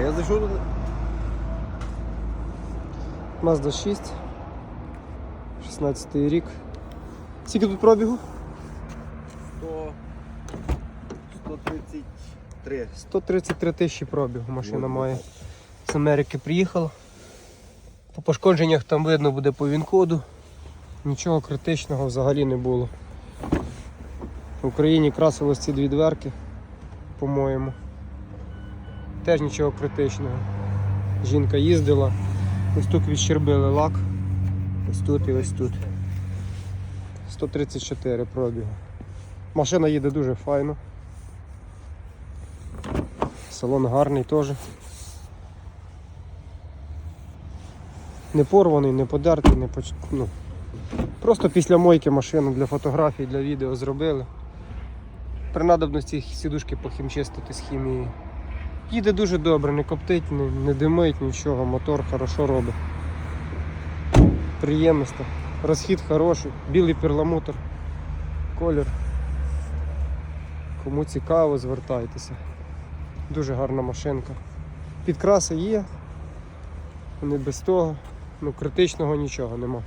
А я зайшов туди. Mazda 6. 16 рік. Скільки тут пробігу? 100... 133. 133 тисячі пробігу машина має. З Америки приїхала. По пошкодженнях там видно буде по він-коду. Нічого критичного взагалі не було. В Україні красилось ці дві дверки, по-моєму. Теж нічого критичного. Жінка їздила, ось тут відщербили лак. Ось тут і ось тут. 134 пробігу. Машина їде дуже файно. Салон гарний теж. Не порваний, не подертий, не поч... ну, Просто після мойки машину для фотографій, для відео зробили. При надобності сідушки похімчистити з хімією. Їде дуже добре, не коптить, не, не димить нічого, мотор хорошо робить. Приємисто. Розхід хороший, білий перламутр, колір. Кому цікаво, звертайтеся. Дуже гарна машинка. Підкраси є, не без того, ну критичного нічого нема.